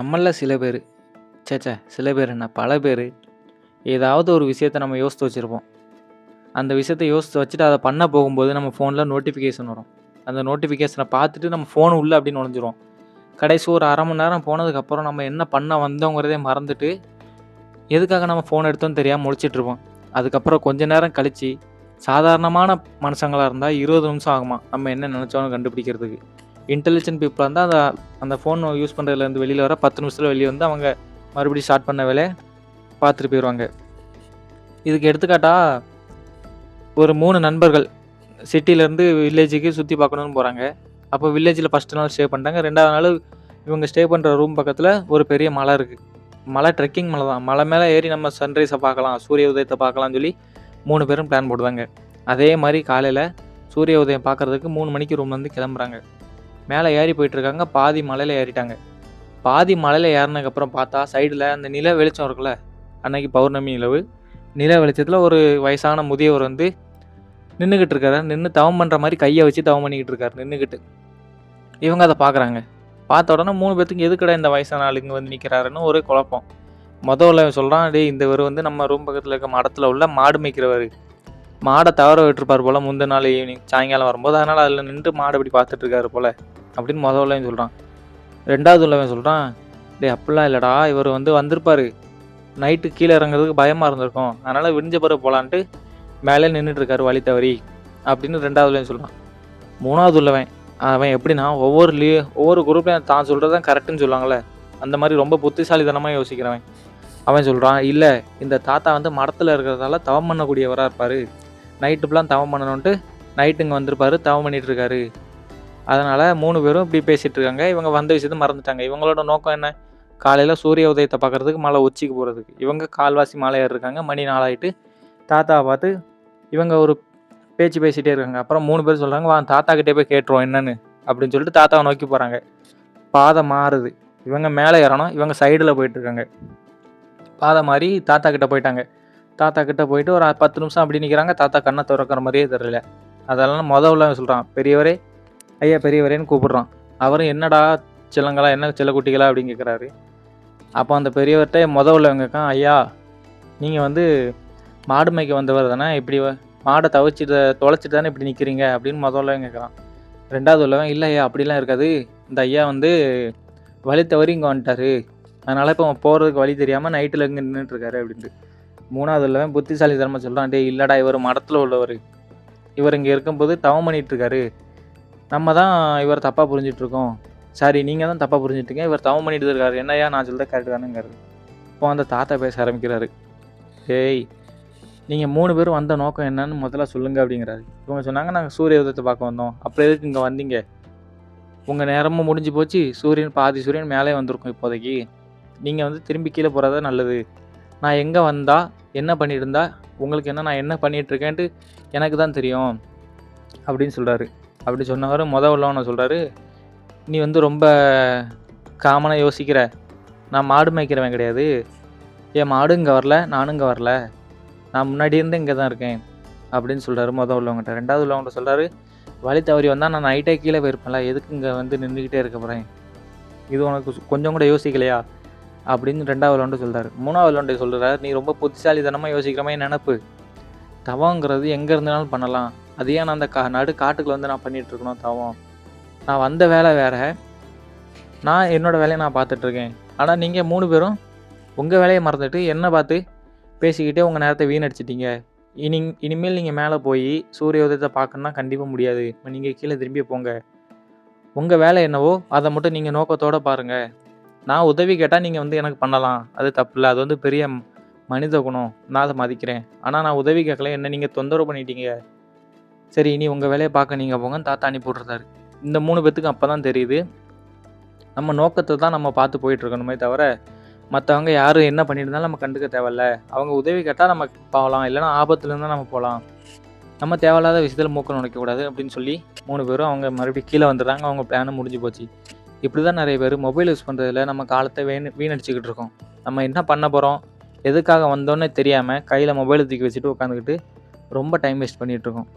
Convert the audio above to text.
நம்மளில் சில பேர் ச்சே சில பேர் என்ன பல பேர் ஏதாவது ஒரு விஷயத்த நம்ம யோசித்து வச்சுருப்போம். அந்த விஷயத்த யோசித்து வச்சுட்டு அதை பண்ண போகும்போது நம்ம ஃபோனில் நோட்டிஃபிகேஷன் வரும். அந்த நோட்டிஃபிகேஷனை பார்த்துட்டு நம்ம ஃபோன் உள்ளே அப்படின்னு நுழைஞ்சிரும் கடைசி ஒரு அரை மணி நேரம் போனதுக்கப்புறம் நம்ம என்ன பண்ண வந்தோங்கிறதே மறந்துட்டு எதுக்காக நம்ம ஃபோன் எடுத்தோம் தெரியாமல் முடிச்சிட்ருப்போம் அதுக்கப்புறம் கொஞ்ச நேரம் கழித்து சாதாரணமான மனுஷங்களாக இருந்தால் இருபது நிமிஷம் ஆகுமா? நம்ம என்ன நினச்சோன்னு கண்டுபிடிக்கிறதுக்கு. இன்டெலிஜென்ட் பீப்புளாக இருந்தால் அந்த அந்த ஃபோன் யூஸ் பண்ணுறதுலேருந்து வெளியில் வர பத்து நிமிஷத்தில் வெளியே வந்து அவங்க மறுபடியும் ஸ்டார்ட் பண்ண வேலையை பார்த்துட்டு போயிடுவாங்க இதுக்கு எடுத்துக்காட்டா ஒரு மூணு நண்பர்கள் சிட்டிலேருந்து வில்லேஜுக்கு சுற்றி பார்க்கணுன்னு போகிறாங்க அப்போ வில்லேஜில் ஃபஸ்ட்டு நாள் ஸ்டே பண்ணிட்டாங்க. ரெண்டாவது நாள் இவங்க ஸ்டே பண்ணுற ரூம் பக்கத்தில் ஒரு பெரிய மலை இருக்குது மலை ட்ரெக்கிங் மலை தான். மலை மேலே ஏறி நம்ம சன்ரைஸை பார்க்கலாம் சூரிய உதயத்தை பார்க்கலாம்னு சொல்லி மூணு பேரும் பிளான் போடுவாங்க. அதே மாதிரி காலையில் சூரிய உதயம் பார்க்குறதுக்கு மூணு மணிக்கு ரூம்லேருந்து கிளம்புறாங்க. மேலே ஏறி போயிட்டுருக்காங்க பாதி மலையில் ஏறிட்டாங்க. பாதி மலையில் ஏறினதுக்கப்புறம் பார்த்தா சைடில் அந்த நில வெளிச்சம் இருக்குல்ல அன்னைக்கு பௌர்ணமி நிலவு நில வெளிச்சத்தில் ஒரு வயசான முதியவர் வந்து நின்றுக்கிட்டு இருக்காரு. நின்று தவம் பண்ணுற மாதிரி கையை வச்சு தவம் பண்ணிக்கிட்டு இருக்காரு நின்றுக்கிட்டு இவங்க அதை பார்க்குறாங்க. பார்த்த உடனே மூணு பேர்த்துக்கு எதுக்கடா இந்த வயசான ஆளுங்க வந்து நிற்கிறாருன்னு ஒரு குழப்பம். முதல்ல சொல்கிறான் டே இந்த இவர் வந்து நம்ம ரூம் பக்கத்தில் இருக்க மடத்தில் உள்ள மாடு மேய்க்கிறவர். மாடை தவற விட்டுருப்பார் போல் முந்தின நாள் ஈவினிங் சாயங்காலம் வரும்போது. அதனால் அதில் நின்று மாடு இப்படி பார்த்துட்ருக்காரு போல். அப்படின்னு முதல்லவன் சொல்கிறான் ரெண்டாவது உள்ளவன் சொல்கிறான் டேய் அப்படிலாம் இல்லைடா இவர் வந்து வந்திருப்பாரு. நைட்டு கீழே இறங்குறதுக்கு பயமாக இருந்திருக்கும். அதனால் விடிஞ்ச பிறகு போகலான்ட்டு மேலே நின்றுட்டுருக்காரு வழி தவறி அப்படின்னு ரெண்டாவது சொல்கிறான் மூணாவது உள்ளவன் அவன் எப்படின்னா ஒவ்வொரு லீ ஒவ்வொரு குரூப்லையும் தான் சொல்கிறது தான் கரெக்டுன்னு சொல்லுவாங்களே அந்த மாதிரி ரொம்ப புத்திசாலித்தனமாக யோசிக்கிறவன். அவன் சொல்கிறான் இல்லை இந்த தாத்தா வந்து மரத்தில் இருக்கிறதால தவம் பண்ணக்கூடியவராக இருப்பார். நைட்டு ஃபுல்லாக தவம் பண்ணணுன்ட்டு நைட்டு இங்கே வந்திருப்பாரு தவம் பண்ணிகிட்ருக்காரு அதனால் மூணு பேரும் இப்படி பேசிகிட்டு இருக்காங்க. இவங்க வந்த விஷயத்த மறந்துட்டாங்க. இவங்களோட நோக்கம் என்ன? காலையில் சூரிய உதயத்தை பார்க்குறதுக்கு மலை உச்சிக்கு போகிறதுக்கு இவங்க கால்வாசி மலை ஏறிருக்காங்க மணி நாளாயிட்டு தாத்தாவை பார்த்து இவங்க ஒரு பேச்சு பேசிகிட்டே இருக்காங்க. அப்புறம் மூணு பேர் சொல்கிறாங்க வா தாத்தா கிட்டே போய் கேட்டுருவோம் என்னன்னு அப்படின்னு சொல்லிட்டு தாத்தாவை நோக்கி போகிறாங்க பாதை மாறுது. இவங்க மேலே ஏறணும். இவங்க சைடில் போயிட்டுருக்காங்க பாதை மாறி தாத்தா கிட்டே போயிட்டாங்க. தாத்தா கிட்டே போயிட்டு ஒரு பத்து நிமிஷம் அப்படி நிற்கிறாங்க தாத்தா கண்ணை திறக்கிற மாதிரியே தெரியல. அதெல்லாம் முதல்ல சொல்கிறான் பெரியவரே ஐயா பெரியவரேன்னு கூப்பிடுறான். அவரும் என்னடா சிலங்களா என்ன செல்லக்குட்டிகளா அப்படின்னு கேட்குறாரு அப்போ அந்த பெரியவர்கிட்ட முத உள்ளவங்க இருக்கான் ஐயா நீங்கள் வந்து மாடு மேய்க்க வந்தவர் தானே இப்படி மாடை தவிச்சிட்டு தொலைச்சிட்டு தானே இப்படி நிற்கிறீங்க அப்படின்னு முத உள்ளவங்க கேட்குறான் ரெண்டாவது உள்ளவன் இல்லை ஐயா அப்படிலாம் இருக்காது. இந்த ஐயா வந்து வழி தவறி இங்கே வந்துட்டாரு. அதனால் இப்போ போகிறதுக்கு வழி தெரியாமல் நைட்டில் இங்கே நின்றுட்டுருக்காரு அப்படின்ட்டு. மூணாவது உள்ளவன் புத்திசாலித்தனமாக சொல்கிறான் டேய் இல்லைடா இவர் மடத்தில் உள்ளவர். இவர் இங்கே இருக்கும்போது தவம் பண்ணிகிட்ருக்காரு நம்ம தான் இவர் தப்பாக புரிஞ்சிட்ருக்கோம் சாரி நீங்கள் தான் தப்பாக புரிஞ்சிட்ருக்கீங்க இவர் தவம் பண்ணிட்டு இருக்காரு. என்னையா நான் சொல்கிறத கரெக்டு தானேங்கிறாரு இப்போ அந்த தாத்தா பேச ஆரம்பிக்கிறாரு. ஏய் நீங்கள் மூணு பேரும் வந்த நோக்கம் என்னன்னு முதல்ல சொல்லுங்கள் அப்படிங்கிறாரு. இவங்க சொன்னாங்க நாங்கள் சூரிய உதயத்தை பார்க்க வந்தோம். அப்புறம் எதுக்கு இங்கே வந்தீங்க? உங்கள் நேரமும் முடிஞ்சு போச்சு. சூரியன் பாதி சூரியன் மேலே வந்திருக்கும் இப்போதைக்கு. நீங்கள் வந்து திரும்பி கீழே போகிறதா நல்லது. நான் எங்கே வந்தால் என்ன பண்ணியிருந்தா உங்களுக்கு என்ன நான் என்ன பண்ணிகிட்ருக்கேன்ட்டு எனக்கு தான் தெரியும். அப்படின்னு சொல்கிறாரு அப்படி சொன்னவர் முத உள்ளவனை சொல்கிறாரு நீ வந்து ரொம்ப காமனாக யோசிக்கிற. நான் மாடு மேய்க்கிறவன் கிடையாது. என் மாடு இங்கே வரல நானும் இங்கே வரல. நான் முன்னாடி இருந்து இங்கே தான் இருக்கேன். அப்படின்னு சொல்கிறாரு முத உள்ளவங்ககிட்ட ரெண்டாவது உள்ளவங்கிட்ட சொல்கிறாரு வழி தவறி வந்தால் நான் நைட்டே கீழே போயிருப்பேன்ல எதுக்கு இங்கே வந்து நின்றுக்கிட்டே இருக்க போகிறேன் இது உனக்கு கொஞ்சம் கூட யோசிக்கலையா? அப்படின்னு ரெண்டாவது உள்ளவன்ட்டு சொல்கிறாரு மூணாவது உள்ளவன்ட்டு சொல்கிறாரு நீ ரொம்ப புத்திசாலித்தனமாக யோசிக்கிற மாதிரி நினப்பு. தவங்கிறது எங்கே இருந்தாலும் பண்ணலாம். அது ஏன் நான் அந்த கா நடு காட்டுக்குள்ள வந்து நான் பண்ணிகிட்ருக்கணும் தவம். நான் வந்த வேலை வேறு. நான் என்னோட வேலையை நான் பார்த்துட்ருக்கேன் ஆனால் நீங்கள் மூணு பேரும் உங்கள் வேலையை மறந்துட்டு என்னை பார்த்து பேசிக்கிட்டே உங்கள் நேரத்தை வீணடிச்சிட்டீங்க. இனி இனிமேல் நீங்கள் மேலே போய் சூரிய உதயத்தை பார்க்கணுன்னா கண்டிப்பாக முடியாது. நீங்கள் கீழே திரும்பி போங்க. உங்கள் வேலை என்னவோ அதை மட்டும் நீங்கள் நோக்கத்தோடு பாருங்கள் நான் உதவி கேட்டால் நீங்கள் வந்து எனக்கு பண்ணலாம். அது தப்பு இல்லை அது வந்து பெரிய மனித குணம். நான் அதை மதிக்கிறேன். ஆனால் நான் உதவி கேட்கல. என்ன நீங்கள் தொந்தரவு பண்ணிட்டீங்க. சரி இனி உங்கள் வேலையை பார்க்க நீங்கள் போங்க. தாத்தா அனுப்பி விட்றாரு. இந்த மூணு பேத்துக்கும் அப்போ தான் தெரியுது. நம்ம நோக்கத்தை தான் நம்ம பார்த்து போயிட்டுருக்கணுமே தவிர மற்றவங்க யார் என்ன பண்ணியிருந்தாலும் நம்ம கண்டுக்க தேவையில்ல. அவங்க உதவி கேட்டால் நம்ம போகலாம். இல்லைன்னா ஆபத்துலேருந்தால் நம்ம போகலாம். நம்ம தேவையில்லாத விஷயத்தில் மூக்கம் நுழைக்கக்கூடாது அப்படின்னு சொல்லி மூணு பேரும் அவங்க மறுபடியும் கீழே வந்துடுறாங்க. அவங்க பிளானும் முடிஞ்சு போச்சு. இப்படி தான் நிறைய பேர் மொபைல் யூஸ் பண்ணுறதுல நம்ம காலத்தை வீண் வீணடிச்சுக்கிட்டு இருக்கோம். நம்ம என்ன பண்ண போகிறோம் எதுக்காக வந்தோன்னே தெரியாமல் கையில் மொபைலை தூக்கி வச்சுட்டு உட்காந்துக்கிட்டு ரொம்ப டைம் வேஸ்ட் பண்ணிகிட்டு இருக்கோம்.